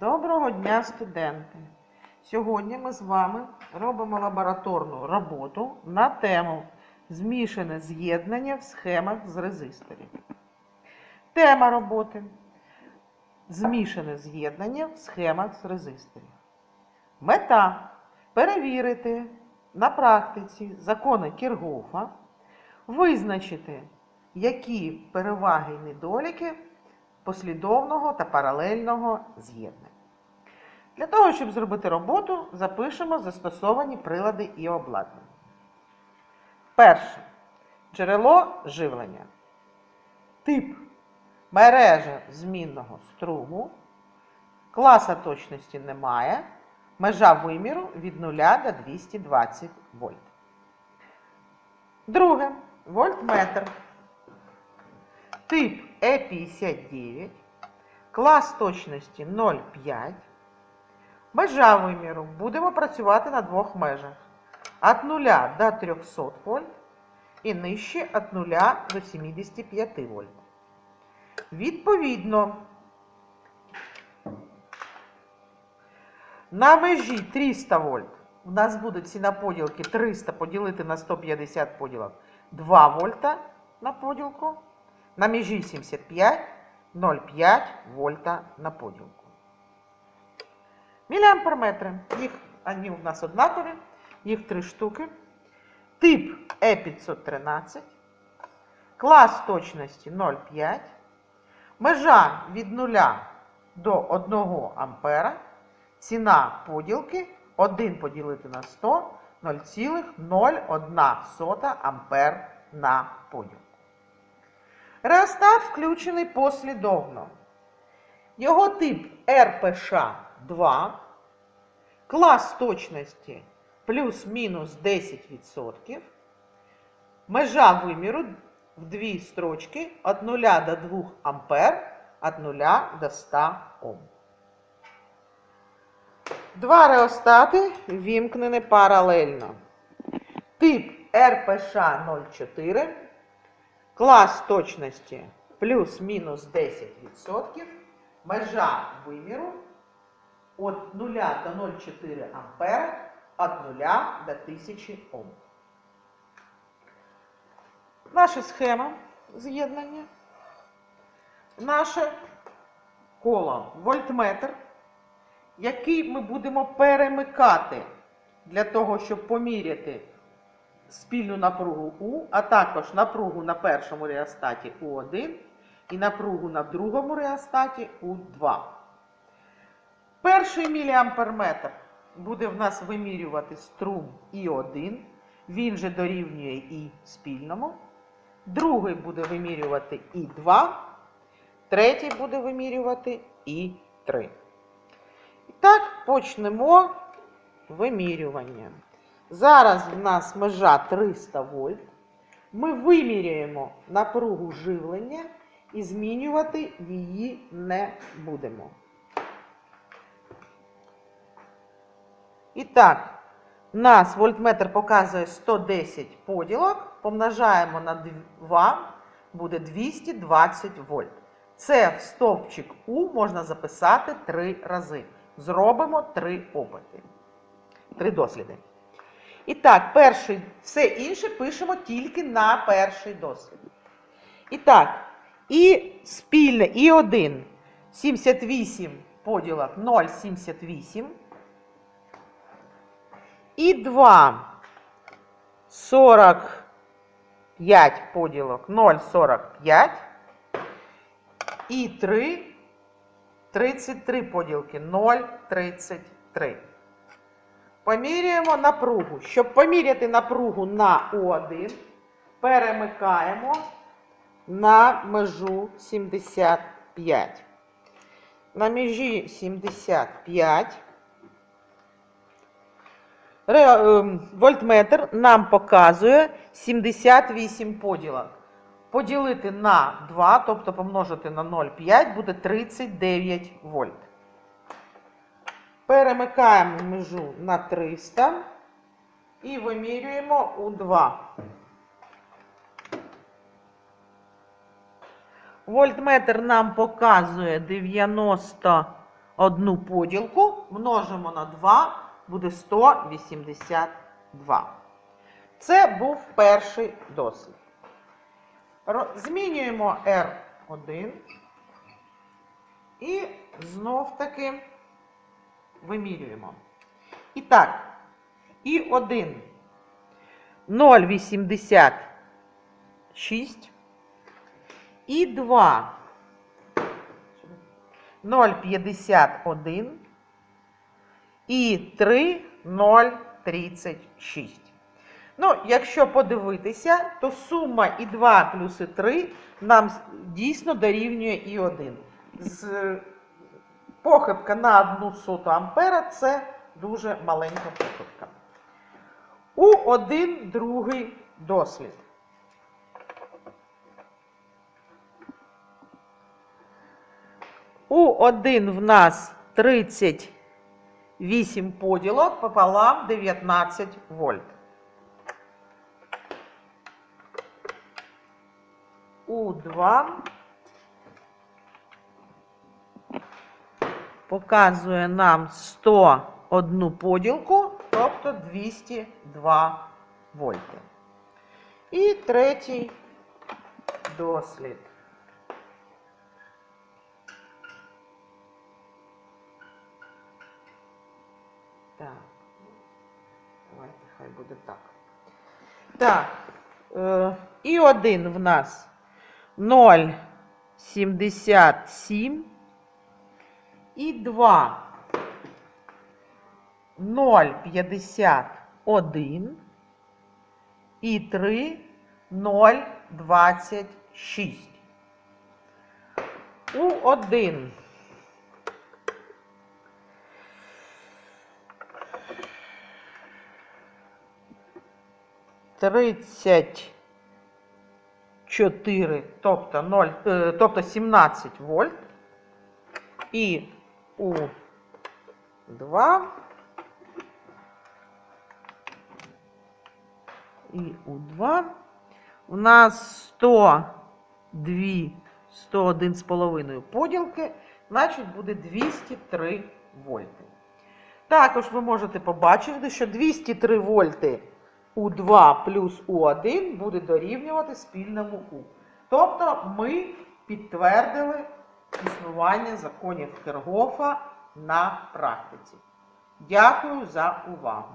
Доброго дня, студенти! Сьогодні ми з вами робимо лабораторну роботу на тему змішане з'єднання в схемах з резисторів. Тема роботи змішане з'єднання в схемах з резисторів. Мета перевірити на практиці закони Кіргофа, визначити, які переваги і недоліки послідовного та паралельного з'єднання. Для того, щоб зробити роботу, запишемо застосовані прилади і обладнання. Перше. Джерело живлення. Тип мережа змінного струму. Класа точності немає. Межа виміру від 0 до 220 вольт. Друге. Вольтметр. Тип Е59. Клас точності 0,5. Межа виміру. Будемо працювати на двох межах. Від 0 до 300 вольт і нижче від 0 до 75 вольт. Відповідно, на межі 300 вольт у нас будуть ці на поділки 300 поділити на 150 поділок 2 вольта на поділку. На межі 75 0,5 вольта на поділку. Міліамперметри. Їх вони у нас однакові, їх три штуки. Тип Е513. Клас точності 0,5. Межа від 0 до 1 ампера. Ціна поділки 1 поділити на 100 0,01 ампер на поділку. Реостат включений послідовно. Його тип РПШ-2, клас точності плюс-мінус 10%, межа виміру в дві строчки від 0 до 2 ампер, від 0 до 100 Ом. Два реостати вімкнені паралельно. Тип РПШ-04. Клас точності плюс-мінус 10%. Межа виміру від 0 до 0,4 ампера, від 0 до 1000 Ом. Наша схема з'єднання. Наше коло вольтметр, який ми будемо перемикати для того, щоб поміряти спільну напругу У, а також напругу на першому реостаті У1 і напругу на другому реостаті У2. Перший міліамперметр буде в нас вимірювати струм І1, він же дорівнює І спільному. Другий буде вимірювати І2, третій буде вимірювати І3. І так, почнемо вимірювання. Зараз в нас межа 300 вольт. Ми виміряємо напругу живлення і змінювати її не будемо. І так, у нас вольтметр показує 110 поділок, помножаємо на 2, буде 220 вольт. Це в стовпчик У можна записати 3 рази. Зробимо 3 опити. 3 досліди. І так, перший, все інше пишемо тільки на перший дослід. І так, і спільне, і 1 78 поділок 0,78. І 2 45 поділок 0,45. І 3 33 поділки 0,33. Поміряємо напругу. Щоб поміряти напругу на У1, перемикаємо на межу 75. На межі 75 ем, вольтметр нам показує 78 поділок. Поділити на 2, тобто помножити на 0,5, буде 39 вольт. Перемикаємо межу на 300 і вимірюємо у 2. Вольтметр нам показує 90 одну поділку множимо на 2, буде 182. Це був перший дослід. Змінюємо R1 і знов таки вимірюємо. І так, і 1 0,86 і 2 0,51 і 3 0,36. Ну, якщо подивитися, то сума і 2 плюс і 3 нам дійсно дорівнює і 1. З похибка на 1 соту ампера це дуже маленька похибка. У один другий дослід. У один в нас 38 поділок пополам 19 вольт. У 2 показує нам 101 поділку, тобто 202 вольти. І третій дослід. Так. Давайте хай буде так. Так. Е, і один в нас 0,77 і 2 0,51 і 3 0,26. У 1 30 4, тобто 0, е, тобто 17 вольт. І у 2 і у 2 у нас 102, 101 з половиною поділки, значить буде 203 вольти. Також ви можете побачити, що 203 вольти У2 плюс У1 буде дорівнювати спільному У. Тобто ми підтвердили існування законів Кергофа на практиці. Дякую за увагу!